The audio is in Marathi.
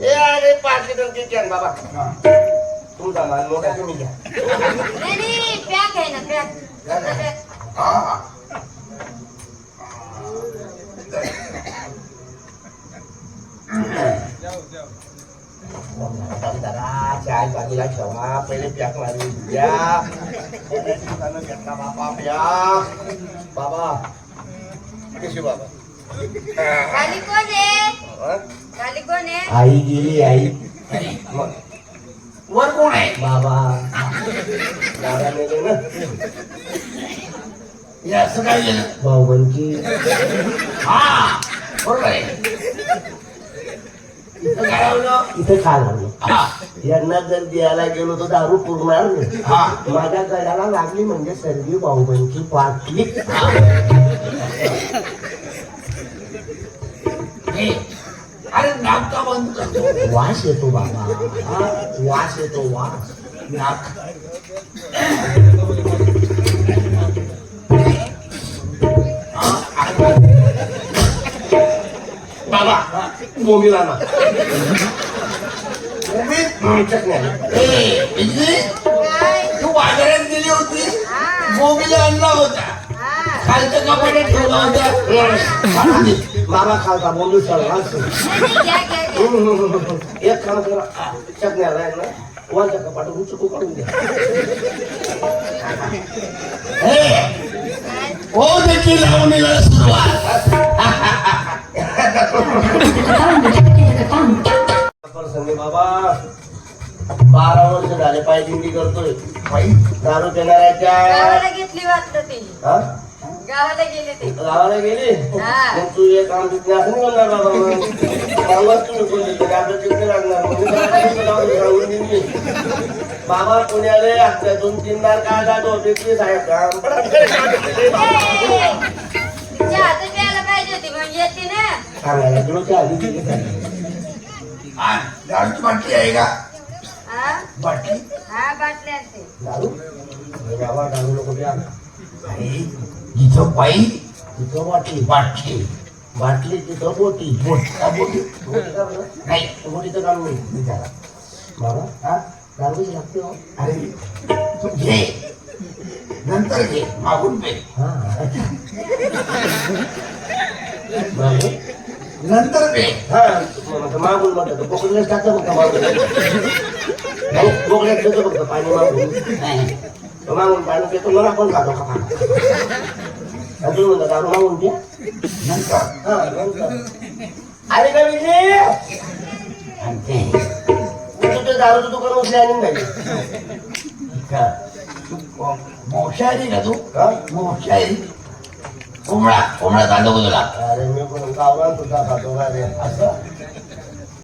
ए अरे पाच लिटर केक घ्या ना बाबा तुमचा माल मोठा तुम्ही घ्या. नाही नाही पॅक आहे ना पॅक. हा. दादा चाय बाजूला ठेवा पहिले पॅक मारून द्या बाबा. कशी बाबा? खाली कोण आहे? खाली कोण आहे? आई गेली आई. मग वर कोण आहे? बाबा. दादा मेले ना हे असं काय गेलं भाऊ बनकी हा बरोबर आहे. इथं काय लावलं? इथे खा लागलो हा. यांना जर द्यायला गेलो तर दारू पुरणार नाही. हा. माझ्या गळ्याला लागली म्हणजे सर्दी बाहुबनची पाटली. वास येतो बाबा वास येतो वास बाबा मोमीला ना तू बाजारात गेली होती? मोबीला आणला होता. खालच्या कपाटात ठेवला होता. बाबा खालचा बोलू घ्या एक काम करा चटण्याला आहे ना. वरच्या कपाटातून चुकू काढून द्या हे, देखील लावणीला सुरुवात. बाबा बारा वर्ष झाले पाय दिंडी करतोय. दारू देणाऱ्याच्या घेतली ते हा? गावाला गेले ते. गावाला गेली? हा. मग तू एक काम तिथे असं नाही म्हणणार बाबा. सांगाच तुम्ही कोण लागणार. बाबा पुण्याले आता दोन तीन दार काय जातो होते ते साहेब काम सांगायला तुला आधी? हा, दारूची बाटली आहे का? हा? बाटली? हा बाटल्या ते दारू अरे बाबा दारू नको द्या इथं बाई तिथं वाटली बाटली बाटली तिथं बोटी. मोठा बोटी बोटी का बरं? नाही बोटीचं काम नाही विचारा. बाबा हा? कशी लागते हो अरे तू घे. नंतर घे. मागून पे. हा. बाबू नंतर पे. हा. मग मागून म्हटलं तर बोकड्याच टाकतं फक्त मागून? नाही, बोकड्यात देतो फक्त पाणी मागून? नाही. तो मागून पाणी पितो मग आपण खातो खा आणि हा नंतर. अरे का विजय तुझं दारूचं दुकान उचले आणि नाही का मोशारी का तू? हा? मोशारी? कोंबडा कोंबडा चालतो का तुला? अरे मी पण गावरान सुद्धा खातो का रे? असं?